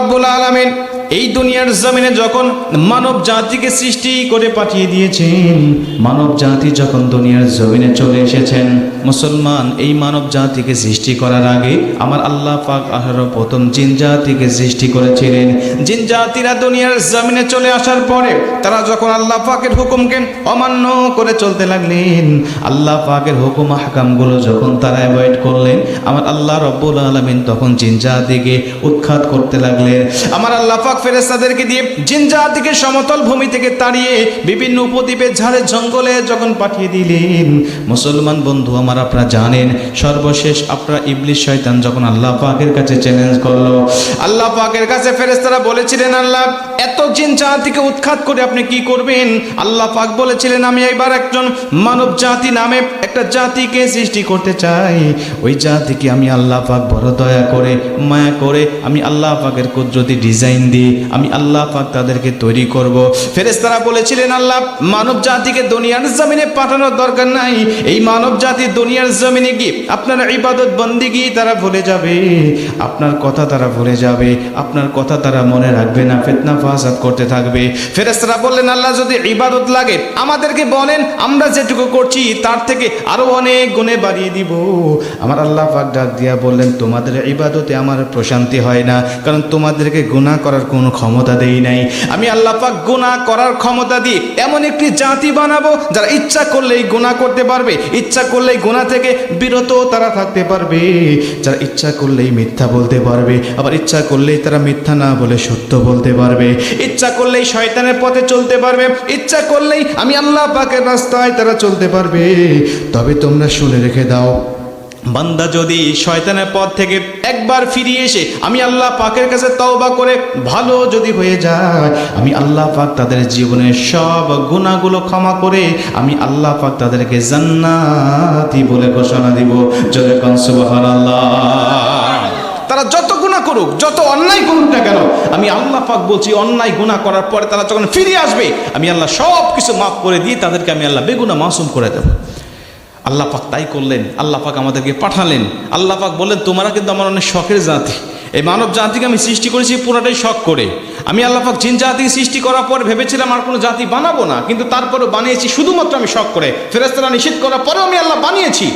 রাব্বুল আলামিন এই দুনিয়ার জমিনে যখন মানব জাতিকে সৃষ্টি করে পাঠিয়ে দিয়েছেন, মানব জাতি যখন দুনিয়ার জমিনে চলে এসেছেন, মুসলমান এই মানব জাতিকে সৃষ্টি করার আগে আমার আল্লাহ পাক আহার প্রথম জিন জাতিকে সৃষ্টি করেছিলেন। জিন জাতিরা দুনিয়ার জমিনে চলে আসার পরে তারা যখন আল্লাহ পাকের হুকুমকে অমান্য করে চলতে লাগলেন, আল্লাহ পাকের হুকুম হাকামগুলো যখন তারা অ্যাভয়েড করলেন, আমার আল্লাহ রব্বুল আলমিন তখন জিন জাতিকে উৎখাত করতে লাগলেন। আমার আল্লাহ পাক ফেরেস্তাদেরকে দিয়ে জিন জাতিকে সমতল ভূমি থেকে তাড়িয়ে বিভিন্ন উপদ্বীপের ঝাড়ে জঙ্গলে যখন পাঠিয়ে দিলেন। মুসলমান বন্ধু, আমার আপনারা জানেন, সর্বশেষ আপনারা ইবলিশ শয়তান যখন আল্লাহ পাকের কাছে চ্যালেঞ্জ করল, আল্লাহ পাকের কাছে ফেরেস্তারা বলেছিলেন, আল্লাহ, এত জিন জাতিকে উৎখাত করে আপনি কি করবেন? আল্লাহ পাক বলেছিলেন, আমি এবার একজন মানব জাতি নামে একটা জাতিকে সৃষ্টি করতে চাই। ওই জাতিকে আমি আল্লাহ পাক বড় দয়া করে, মায়া করে আমি আল্লাহ পাকের কুদরতি ডিজাইন দিয়ে আমি আল্লাহ পাক তাদেরকে তৈরি করব। ফেরেশতারা বলেছিলেন, আল্লাহ মানব জাতিকে দুনিয়ার জমিনে পাঠানোর দরকার নাই। এই মানব জাতি দুনিয়ার জমিনে গিয়ে আপনার ইবাদত বন্দিগি তারা ভুলে যাবে। আপনার কথা তারা ভুলে যাবে। আপনার কথা তারা মনে রাখবে না, ফেতনা ফাসাদ করতে থাকবে। ফেরেশতারা বললেন, আল্লাহ, যদি ইবাদত লাগে, আমাদেরকে বলেন, আমরা যেটুকু করছি, তার থেকে আরও অনেক গুণে বাড়িয়ে দিব। আমার আল্লাহ পাক ডাক দিয়া বললেন, তোমাদের ইবাদতে আমার প্রশান্তি হয় না, কারণ তোমাদেরকে গুনাহ করার কোনো ক্ষমতা দেই নাই। আমি আল্লাহ পাক গুনাহ করার ক্ষমতা দিয়ে এমন একটি জাতি বানাবো যারা ইচ্ছা করলেই গুনাহ করতে পারবে, ইচ্ছা করলেই গুনাহ থেকে বিরত তারা থাকতে পারবে। যারা ইচ্ছা করলেই মিথ্যা বলতে পারবে, আবার ইচ্ছা করলেই তারা মিথ্যা না বলে সত্য বলতে পারবে। ইচ্ছা করলেই শয়তানের পথে চলতে পারবে, ইচ্ছা করলেই আমি আল্লাহ পাকের রাস্তায় তারা চলতে পারবে। তবে তোমরা শুনে রেখে দাও বান্দা যদি শয়তানের পথ থেকে একবার ফিরিয়ে এসে আমি আল্লাহ পাকের কাছে তওবা করে ভালো যদি হয়ে যায়, আমি আল্লাহ পাক তাদের জীবনের সব গুণাগুলো ক্ষমা করে আমি আল্লাহ পাক তাদেরকে জান্নাতি বলে ঘোষণা দিব। জয় কন সুবহানাল্লাহ। তারা যত গুণা করুক, যত অন্যায় করুক না কেন, আমি আল্লাহ পাক বলছি অন্যায় গুণা করার পরে তারা যখন ফিরে আসবে, আমি আল্লাহ সব কিছু মাফ করে দিয়ে তাদেরকে আমি আল্লাহ বেগুনা মাসুম করে দেবো। আল্লাহ পাক তাই করলেন, আল্লাহ পাক আমাদেরকে পাঠালেন। আল্লাহ পাক বললেন, তোমরা কিন্তু আমার অনেক শখের জাতি। এই মানব জাতিকে আমি সৃষ্টি করেছি পুরোটাই শখ করে। আমি আল্লাহ পাক জিন জাতি সৃষ্টি করার পর ভেবেছিলাম আর কোনো জাতি বানাবো না, কিন্তু তারপরেও বানিয়েছি, শুধুমাত্র আমি শখ করে। ফেরেস্তারা নিষেধ করার পরেও আমি আল্লাহ বানিয়েছি।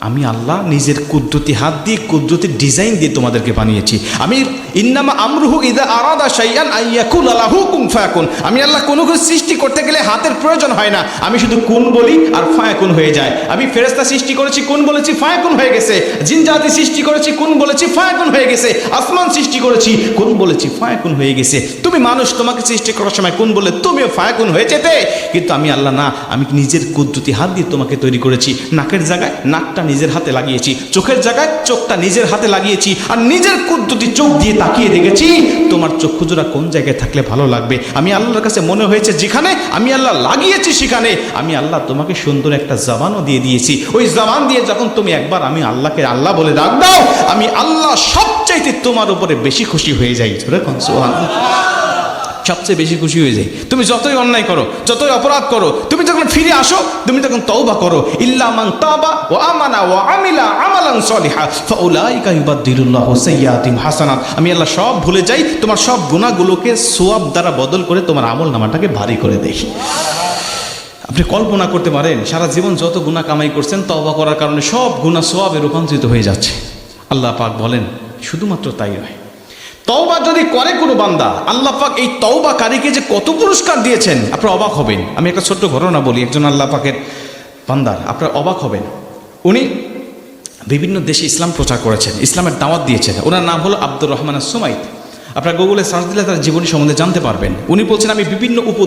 আমি আল্লাহ নিজের কুদ্রতি হাত দিয়ে, কুদ্রতি ডিজাইন দিয়ে তোমাদেরকে বানিয়েছি। আমি ইন্নামা আমরুহু ইদা আরাদা শাইয়ান আইয়াকুল আলাহু কুন ফায়াকুন। আমি আল্লাহ কোনো কিছু সৃষ্টি করতে গেলে হাতের প্রয়োজন হয় না। আমি শুধু কোন বলি আর ফায়াকুন হয়ে যায়। আমি ফেরেস্তা সৃষ্টি করেছি, কোন বলেছি ফায়াকুন হয়ে গেছে। জিন জাতি সৃষ্টি করেছি, কোন বলেছি ফায়াকুন হয়ে গেছে। আসমান সৃষ্টি করেছি, কোন বলেছি ফায়াকুন হয়ে গেছে। তুমি মানুষ, তোমাকে সৃষ্টি করার সময় কোন বলে তুমিও ফায়াকুন হয়ে যেতে। কিন্তু আমি আল্লাহ না, আমি নিজের কুদ্রতি হাত দিয়ে তোমাকে তৈরি করেছি। নাকের জায়গায় নাকটা নিজের হাতে লাগিয়েছি। চোখের জায়গায় চোখটা নিজের হাতে লাগিয়েছি আর নিজের কুদ্রতি চোখ দিয়ে তাকিয়ে দেখেছি, তোমার চক্ষু জোড়া কোন জায়গায় থাকলে ভালো লাগবে? আমি আল্লাহর কাছে মনে হয়েছে যেখানে আমি আল্লাহ লাগিয়েছি সেখানে। আমি আল্লাহ তোমাকে সুন্দর একটা জবানও দিয়ে দিয়েছি। ওই জবান দিয়ে যখন তুমি একবার আমি আল্লাহকে আল্লাহ বলে ডাক দাও, আমি আল্লাহ সবচাইতে তোমার উপরে বেশি খুশি হয়ে যাই। সুবহানাল্লাহ। সবচেয়ে বেশি খুশি হয়ে যায়। তুমি যতই অন্যায় করো, যতই অপরাধ করো, তুমি যখন ফিরে আসো, তুমি তখন তওবা করো। ইল্লা মান তাবা ও আমানা ও আমিলা আমালান সলিহা, ফাউলাইকা হাসানাত। আমি আল্লাহ সব ভুলে যাই, তোমার সব গুনাহগুলোকে সোয়াব দ্বারা বদল করে তোমার আমল নামাটাকে ভারী করে দেই। আপনি কল্পনা করতে পারেন, সারা জীবন যত গুণা কামাই করছেন, তওবা করার কারণে সব গুণা সোয়াবে রূপান্তরিত হয়ে যাচ্ছে। আল্লাহ পাক বলেন, শুধুমাত্র তাই নয়। তওবা যদি করে কোনো বান্দা, আল্লাহ পাক এই তওবাকারীকে যে কত পুরস্কার দিয়েছেন, আপনারা অবাক হবেন। আমি একটা ছোট্ট ঘটনা বলি, একজন আল্লাহ পাকের বান্দার, আপনারা অবাক হবেন। উনি বিভিন্ন দেশে ইসলাম প্রচার করেছেন, ইসলামের দাওয়াত দিয়েছেন। ওনার নাম হলো আব্দুর রহমান সুমাইত আপনার গুগলে সার্চ দিলে তার জীবনী সম্বন্ধে জানতে পারবেন। উনি বলছেন, আমি বিভিন্ন উপ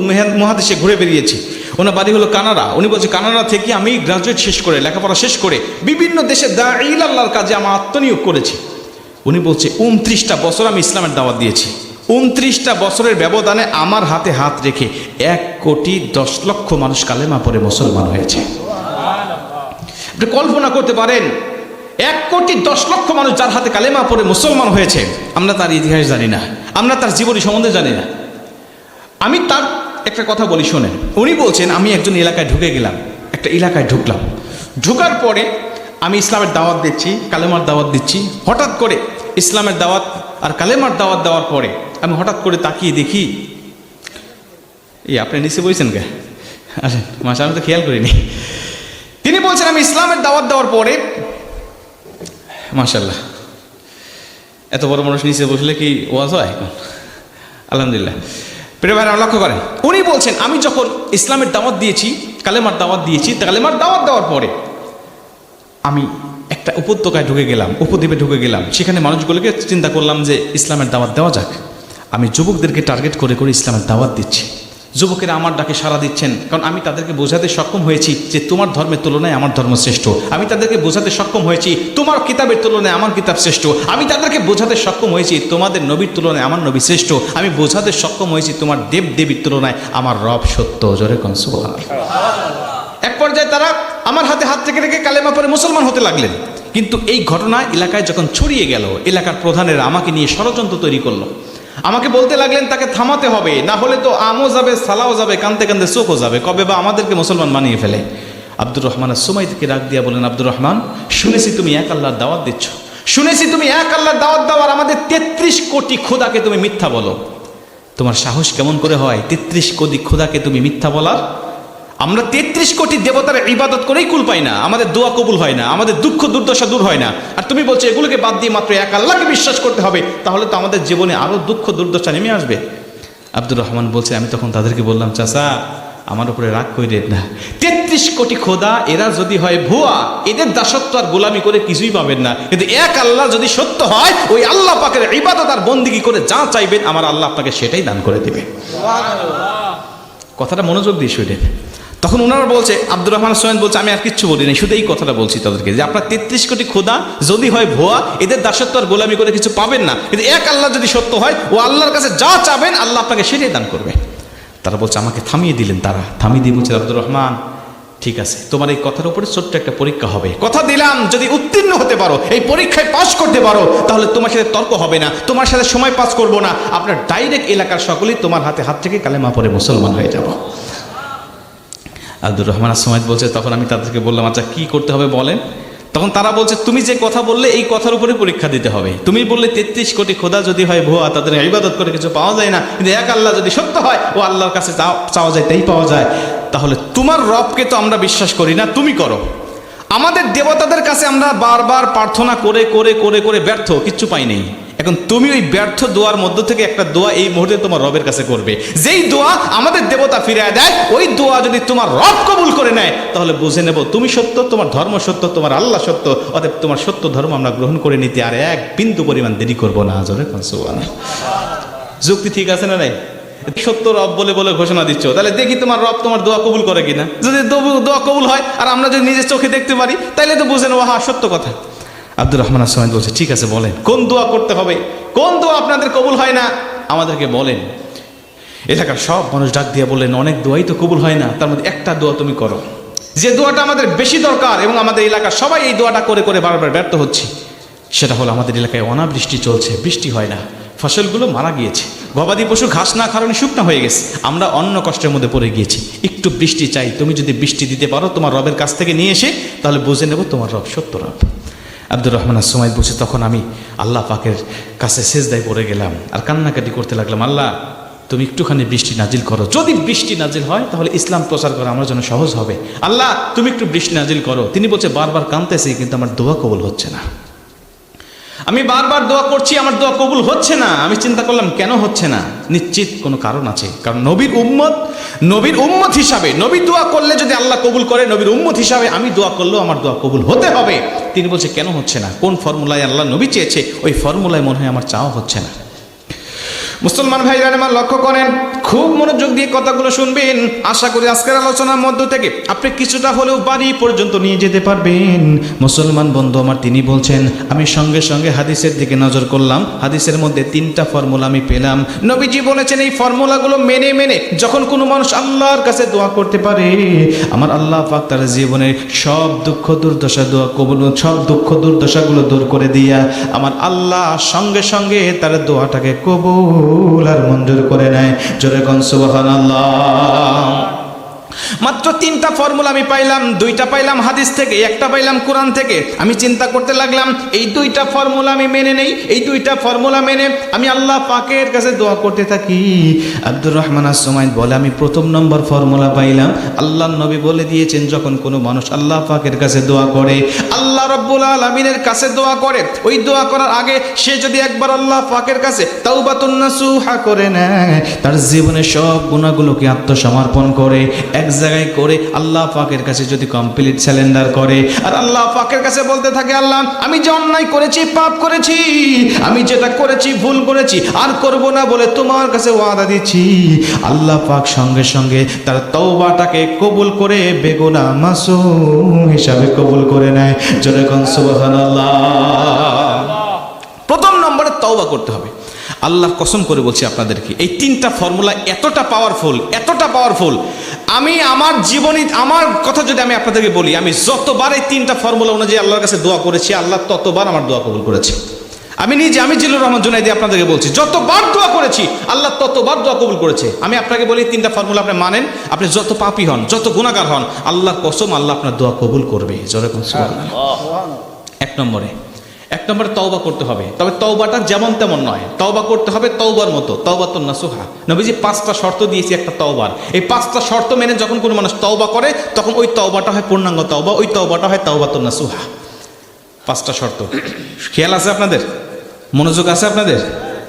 মহাদেশে ঘুরে বেরিয়েছি। ওনার বাড়ি হলো কানাডা। উনি বলছে, কানাডা থেকে আমি গ্রাজুয়েট শেষ করে, লেখাপড়া শেষ করে বিভিন্ন দেশে দা ইল আল্লাহর কাজে আমার আত্মনিয়োগ করেছি। উনি বলছে, উনত্রিশটা বছর আমি ইসলামের দাওয়াত দিয়েছি। উনত্রিশটা বছরের ব্যবধানে আমার হাতে হাত রেখে এক কোটি দশ লক্ষ মানুষ কালেমা পরে মুসলমান হয়েছে। আপনি কল্পনা করতে পারেন, এক কোটি দশ লক্ষ মানুষ যার হাতে কালেমা পরে মুসলমান হয়েছে, আমরা তার ইতিহাস জানি না, আমরা তার জীবনী সম্বন্ধে জানি না। আমি তার একটা কথা বলি শোনেন, উনি বলছেন, আমি একজন এলাকায় ঢুকে গেলাম, একটা এলাকায় ঢুকলাম। ঢুকার পরে আমি ইসলামের দাওয়াত দিচ্ছি, কালেমার দাওয়াত দিচ্ছি, হঠাৎ করে ইসলামের দাওয়াত আর কালেমার দাওয়াত দেওয়ার পরে আমি হঠাৎ করে তাকিয়ে দেখি, এই আপনি নিচে বলছেন কে? আসেন মাসা আমি তো খেয়াল করিনি। তিনি বলছেন, আমি ইসলামের দাওয়াত দেওয়ার পরে মাশাল্লাহ এত বড় মানুষ নিচে বসলে কি ওয়াজ হয় এখন? আলহামদুলিল্লাহ। প্রিয় ভাইরা, লক্ষ্য করেন, উনি বলছেন, আমি যখন ইসলামের দাওয়াত দিয়েছি, কালেমার দাওয়াত দিয়েছি, কালেমার দাওয়াত দেওয়ার পরে, আমি একটা উপত্যকায় ঢুকে গেলাম, উপদ্বীপে ঢুকে গেলাম। সেখানে মানুষগুলোকে চিন্তা করলাম যে ইসলামের দাওয়াত দেওয়া যাক। আমি যুবকদেরকে টার্গেট করে করে ইসলামের দাওয়াত দিচ্ছি। যুবকেরা আমার ডাকে সাড়া দিচ্ছেন, কারণ আমি তাদেরকে বোঝাতে সক্ষম হয়েছি যে তোমার ধর্মের তুলনায় আমার ধর্ম শ্রেষ্ঠ। আমি তাদেরকে বোঝাতে সক্ষম হয়েছি, তোমার কিতাবের তুলনায় আমার কিতাব শ্রেষ্ঠ। আমি তাদেরকে বোঝাতে সক্ষম হয়েছি, তোমাদের নবীর তুলনায় আমার নবী শ্রেষ্ঠ। আমি বোঝাতে সক্ষম হয়েছি, তোমার দেব দেবীর তুলনায় আমার রব সত্য। জোরে কনসুবাহ এক পর্যায়ে তারা আমার হাতে হাত থেকে রেখে কালেমা পরে মুসলমান হতে লাগলেন। কিন্তু এই ঘটনা এলাকায় যখন ছড়িয়ে গেল, এলাকার প্রধানেরা আমাকে নিয়ে ষড়যন্ত্র তৈরি করল। আমাকে বলতে লাগলেন, তাকে থামাতে হবে, না হলে তো আমও যাবে, সালাও যাবে কানতে কানতে চোখও যাবে, কবে বা আমাদেরকে মুসলমান বানিয়ে ফেলে। আব্দুর রহমানের সময় থেকে ডাক দিয়া বলেন আব্দুর রহমান, শুনেছি তুমি এক আল্লাহর দাওয়াত দিচ্ছ। শুনেছি তুমি এক আল্লাহর দাওয়াত দেওয়ার আমাদের তেত্রিশ কোটি খোদাকে তুমি মিথ্যা বলো। তোমার সাহস কেমন করে হয়? তেত্রিশ কোটি খোদাকে তুমি মিথ্যা বলার? আমরা তেত্রিশ কোটি দেবতার ইবাদত করেই কুল পাই না। আমাদের দোয়া কবুল হয় না। আমাদের দুঃখ দুর্দশা দূর হয় না। আর তুমি বলছো এগুলোকে বাদ দিয়ে মাত্র এক আল্লাহকে বিশ্বাস করতে হবে তাহলে তো আমাদের জীবনে আরও দুঃখ দুর্দশা নেমে আসবে। আব্দুর রহমান বলছে আমি তখন তাদেরকে বললাম চাচা আমার উপরে রাগ করে না? তেত্রিশ কোটি খোদা এরা যদি হয় ভুয়া এদের দাসত্ব আর গোলামি করে কিছুই পাবেন না। কিন্তু এক আল্লাহ যদি সত্য হয় ওই আল্লাহ পাকের ইবাদত আর বন্দিগি করে যা চাইবেন আমার আল্লাহ আপনাকে সেটাই দান করে দেবে। কথাটা মনোযোগ দিয়ে শুনে তখন ওনারা বলছে, আব্দুর রহমান সোয়েন বলছে, আমি আর কিচ্ছু বলি নাই শুধু এই কথাটা বলছি তাদেরকে যে আপনার তেত্রিশ কোটি খোদা যদি হয় ভুয়া, এদের দাসত্ব আর গোলামি করে কিছু পাবেন না। কিন্তু এক আল্লাহ যদি সত্য হয়, ও আল্লাহর কাছে যা চাবেন, আল্লাহ আপনাকে সেটাই দান করবে। তারা বলছে, আমাকে থামিয়ে দিলেন তারা। থামিয়ে দিয়ে বলছে, আব্দুর রহমান, ঠিক আছে, তোমার এই কথার উপরে ছোট্ট একটা পরীক্ষা হবে। কথা দিলাম, যদি উত্তীর্ণ হতে পারো, এই পরীক্ষায় পাস করতে পারো, তাহলে তোমার সাথে তর্ক হবে না, তোমার সাথে সময় পাস করব না। আপনার ডাইরেক্ট এলাকার সকলেই তোমার হাতে হাত থেকে কালেমা পরে মুসলমান হয়ে যাব। আব্দুর রহমান আসমাইদ বলছে, তখন আমি তাদেরকে বললাম আচ্ছা কি করতে হবে বলেন? তখন তারা বলছে, তুমি যে কথা বললে, এই কথার উপরে পরীক্ষা দিতে হবে। তুমি বললে তেত্রিশ কোটি খোদা যদি হয় ভুয়া তাদের ইবাদত করে কিছু পাওয়া যায় না। কিন্তু এক আল্লাহ যদি সত্য হয়, ও আল্লাহর কাছে চাও- চাওয়া যায়, তাই পাওয়া যায়। তাহলে তোমার রবকে তো আমরা বিশ্বাস করি না, তুমি করো। আমাদের দেবতাদের কাছে আমরা বারবার প্রার্থনা করে করে করে করে ব্যর্থ, কিচ্ছু পাই নেই। এখন তুমি ওই ব্যর্থ দোয়ার মধ্য থেকে একটা দোয়া এই মুহূর্তে তোমার রবের কাছে করবে। যেই দোয়া আমাদের দেবতা ফিরিয়ে দেয়, ওই দোয়া যদি তোমার রব কবুল করে নেয়, তাহলে বুঝে নেব তুমি সত্য, তোমার ধর্ম সত্য, তোমার আল্লাহ সত্য, অতএব তোমার সত্য ধর্ম আমরা গ্রহণ করে নিতে আর এক বিন্দু পরিমাণ দেরি করব না আজরে যুক্তি ঠিক আছে না নাই? সত্য রব বলে বলে ঘোষণা দিচ্ছ, তাহলে দেখি তোমার রব তোমার দোয়া কবুল করে কিনা। যদি দোয়া- কবুল হয়, আর আমরা যদি নিজের চোখে দেখতে পারি তাহলে তো বুঝে নেব হ্যাঁ সত্য কথা। আব্দুর রহমান আসমাইদ বলছে, ঠিক আছে, বলেন। কোন দোয়া করতে হবে? কোন দোয়া আপনাদের কবুল হয় না? আমাদেরকে বলেন। এলাকার সব মানুষ ডাক দিয়ে বললেন, অনেক দোয়াই তো কবুল হয় না, তার মধ্যে একটা দোয়া তুমি করো। যে দোয়াটা আমাদের বেশি দরকার এবং আমাদের এলাকার সবাই এই দোয়াটা করে করে বারবার ব্যর্থ হচ্ছে, সেটা হলো আমাদের এলাকায় অনাবৃষ্টি চলছে, বৃষ্টি হয় না, ফসলগুলো মারা গিয়েছে, গবাদি পশু ঘাস না কারণে শুকনো হয়ে গেছে, আমরা অন্য কষ্টের মধ্যে পড়ে গিয়েছি। একটু বৃষ্টি চাই, তুমি যদি বৃষ্টি দিতে পারো তোমার রবের কাছ থেকে নিয়ে এসে, তাহলে বুঝে নেব তোমার রব সত্য রব। আব্দুর রহমান সময় বসে তখন আমি আল্লাহ পাকের কাছে সেজদায় পড়ে গেলাম আর কান্নাকাটি করতে লাগলাম, আল্লাহ, তুমি একটুখানি বৃষ্টি নাজিল করো। যদি বৃষ্টি নাজিল হয়, তাহলে ইসলাম প্রচার করা আমার জন্য সহজ হবে। আল্লাহ, তুমি একটু বৃষ্টি নাজিল করো। তিনি বলছে, বারবার কাঁদতেছি, কিন্তু আমার দোয়া কবল হচ্ছে না। আমি বারবার দোয়া করছি, আমার দোয়া কবুল হচ্ছে না। আমি চিন্তা করলাম, কেন হচ্ছে না? নিশ্চিত কোনো কারণ আছে। কারণ নবীর উম্মত নবীর উম্মত হিসাবে, নবী দোয়া করলে যদি আল্লাহ কবুল করে, নবীর উম্মত হিসাবে আমি দোয়া করলেও আমার দোয়া কবুল হতে হবে। তিনি বলছে, কেন হচ্ছে না? কোন ফর্মুলায় আল্লাহ নবী চেয়েছে, ওই ফর্মুলায় মনে হয় আমার চাওয়া হচ্ছে না। মুসলমান ভাইরা আমার লক্ষ্য করেন, খুব মনোযোগ দিয়ে কথাগুলো শুনবেন। আশা করি আজকের আলোচনার মধ্য থেকে আপনি কিছুটা হলেও বাড়ি পর্যন্ত নিয়ে যেতে পারবেন। মুসলমান বন্ধু আমার, তিনি বলছেন, আমি সঙ্গে সঙ্গে হাদিসের দিকে নজর করলাম। হাদিসের মধ্যে তিনটা ফর্মুলা আমি পেলাম। নবীজি বলেছেন, এই ফর্মুলাগুলো মেনে মেনে যখন কোনো মানুষ আল্লাহর কাছে দোয়া করতে পারে, আমার আল্লাহ পাক তার জীবনের সব দুঃখ দুর্দশা দোয়া কবুল, সব দুঃখ দুর্দশাগুলো দূর করে দিয়া আমার আল্লাহ সঙ্গে সঙ্গে তার দোয়াটাকে কবুল আর মঞ্জুর করে নেয়। জোরে কনসুবহান সুবহানাল্লাহ। মাত্র তিনটা ফর্মুলা আমি পাইলাম, দুইটা পাইলাম হাদিস থেকে, একটা পাইলাম কোরআন থেকে। আমি চিন্তা করতে লাগলাম, এই দুইটা ফর্মুলা আমি মেনে নেই, এই দুইটা ফর্মুলা মেনে আমি আল্লাহ পাকের কাছে দোয়া করতে থাকি। আব্দুর রহমান আসমাইদ বলে, আমি প্রথম নম্বর ফর্মুলা পাইলাম। আল্লাহ নবী বলে দিয়েছেন, যখন কোনো মানুষ আল্লাহ পাকের কাছে দোয়া করে, আল্লাহ রব্বুল আলমিনের কাছে দোয়া করে, ওই দোয়া করার আগে সে যদি একবার আল্লাহ পাকের কাছে তাওবাতুন্নাসুহা করে নেয়, তার জীবনের সব গুণাগুলোকে আত্মসমর্পণ করে, এক জায়গায় করে আল্লাহ পাকের কাছে যদি কমপ্লিট স্যালেন্ডার করে, আর আল্লাহ পাকের কাছে বলতে থাকে, আল্লাহ, আমি যে অন্যায় করেছি, পাপ করেছি, আমি যেটা করেছি, ভুল করেছি, আর করব না বলে তোমার কাছে ওয়াদা দিচ্ছি। আল্লাহ পাক সঙ্গে সঙ্গে তার তওবাটাকে কবুল করে বেগুনা মাসুম হিসাবে কবুল করে নেয়। যেরকম সুবহানাল্লাহ। প্রথম নম্বরে তওবা করতে হবে। আল্লাহর কসম করে বলছি আপনাদেরকে এই তিনটা ফর্মুলা এতটা পাওয়ারফুল এতটা পাওয়ারফুল আমি আমার জীবনী আমার কথা যদি আমি আপনাদেরকে বলি আমি যতবার এই তিনটা ফর্মুলা অনুযায়ী আল্লাহর কাছে দোয়া করেছি আল্লাহ ততবার আমার দোয়া কবুল করেছে। আমি নিজে আমি জিল্লুর রহমান জুনাইদি আপনাদেরকে বলছি যতবার দোয়া করেছি আল্লাহ ততবার দোয়া কবুল করেছে। আমি আপনাকে বলি তিনটা ফর্মুলা আপনি মানেন আপনি যত পাপি হন যত গুণাগার হন আল্লাহ কসম আল্লাহ আপনার দোয়া কবুল করবে। এক নম্বরে এক নম্বরে তওবা করতে হবে। তবে তওবাটা যেমন তেমন নয়। তওবা করতে হবে তওবার মতো। তওবা তো নাসুহা। নবীজি পাঁচটা শর্ত দিয়েছি একটা তওবার। এই পাঁচটা শর্ত মেনে যখন কোনো মানুষ তওবা করে, তখন ওই তওবাটা হয় পূর্ণাঙ্গ তওবা, ওই তওবাটা হয় তওবা তো নাসুহা। পাঁচটা শর্ত। খেয়াল আছে আপনাদের? মনোযোগ আছে আপনাদের?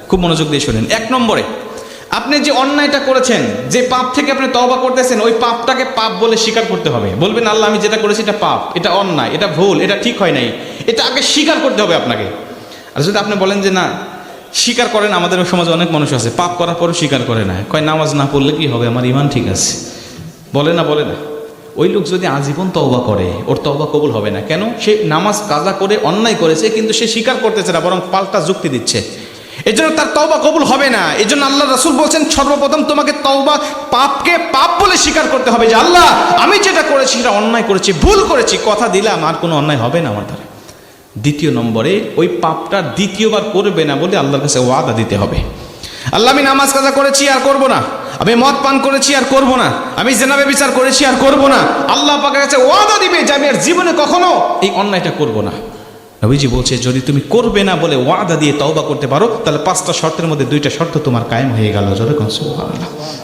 খুব মনোযোগ দিয়ে শোনেন। এক নম্বরে আপনি যে অন্যায়টা করেছেন, যে পাপ থেকে আপনি তওবা করতেছেন, ওই পাপটাকে পাপ বলে স্বীকার করতে হবে। বলবেন, আল্লাহ, আমি যেটা করেছি এটা পাপ, এটা অন্যায়, এটা ভুল, এটা ঠিক হয় নাই। এটা আগে স্বীকার করতে হবে আপনাকে। আর যদি আপনি বলেন যে, না, স্বীকার করেন, আমাদের সমাজে অনেক মানুষ আছে, পাপ করার পরও স্বীকার করে না। কয়, নামাজ না পড়লে কি হবে? আমার ইমান ঠিক আছে। বলে না বলে না। ওই লোক যদি আজীবন তওবা করে, ওর তওবা কবুল হবে না। কেন? সে নামাজ কাজা করে অন্যায় করেছে, কিন্তু সে স্বীকার করতেছে না, বরং পাল্টা যুক্তি দিচ্ছে। এই জন্য তার তওবা কবুল হবে না। এই জন্য আল্লাহ রসুল বলছেন, সর্বপ্রথম তোমাকে তওবা পাপকে পাপ বলে স্বীকার করতে হবে যে, আল্লাহ, আমি যেটা করেছি সেটা অন্যায় করেছি, ভুল করেছি, কথা দিলাম, আর কোনো অন্যায় হবে না আমার দ্বারা। দ্বিতীয় নম্বরে, ওই পাপটা দ্বিতীয়বার করবে না বলে আল্লাহর কাছে ওয়াদা দিতে হবে। আল্লাহ, আমি নামাজ কাজা করেছি, আর করব না। আমি মদ পান করেছি, আর করব না। আমি জেনাবে বিচার করেছি, আর করব না। আল্লাহ পাকের কাছে ওয়াদা দিবে যে, আমি আর জীবনে কখনো এই অন্যায়টা করব না। নবীজি বলছে, যদি তুমি করবে না বলে ওয়াদা দিয়ে তওবা করতে পারো, তাহলে পাঁচটা শর্তের মধ্যে দুইটা শর্ত তোমার কায়েম হয়ে গেল। যতক্ষণ সুবহানাল্লাহ।